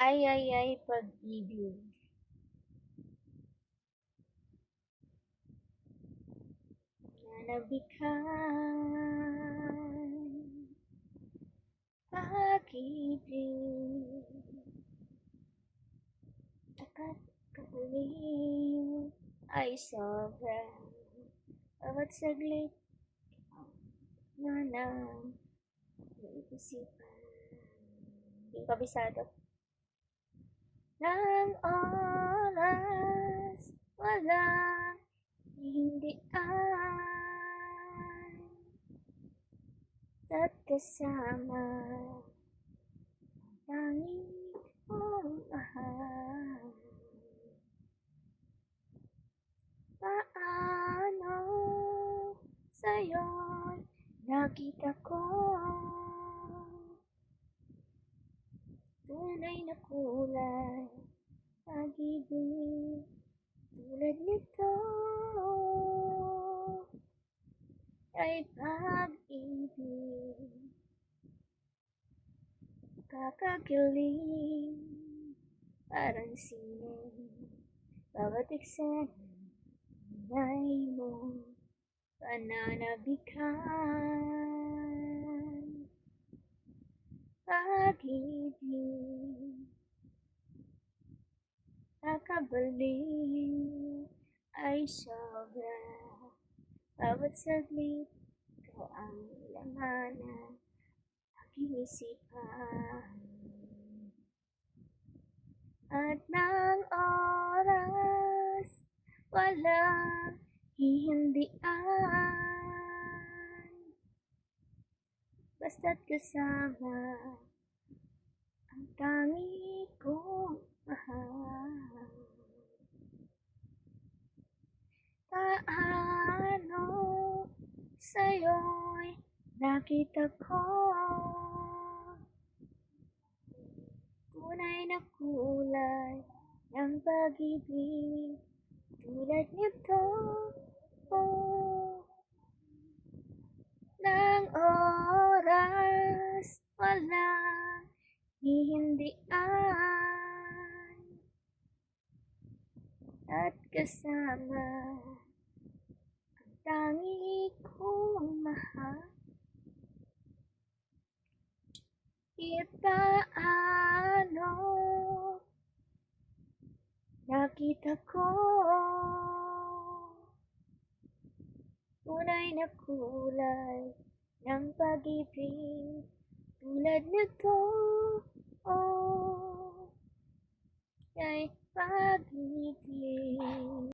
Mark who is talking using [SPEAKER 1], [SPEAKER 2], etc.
[SPEAKER 1] Ay, ay, ay, pag-ibig. Nanabikan. Pag-ibig. Takat kabaliw ay sobra. Bawat saglit na lang naisipan. Hindi kabisado. Nang oras walang hindian at kasama ang tanging kong mahal. Paano sa'yo'y nakita ko tunay na kulay ay pag-ibig kakakilig parang sine bawat eksena ay mo pananabikan pag-ibig kakabaliw ay sobra. Bawat saglit ikaw ang laman ng aking isipan at ng oras walang hihindian basta't kasama ang tangi kong mahal. Paano sa'yo'y nakita ko. Tunay na kulay ng pag-ibig tulad nito. Oh, ng oras walang hihindian at kasama ang tangi kong mahal. Ipaano nakita ko. Tunay na kulay ng pag-ibig. Tulad nito. oh,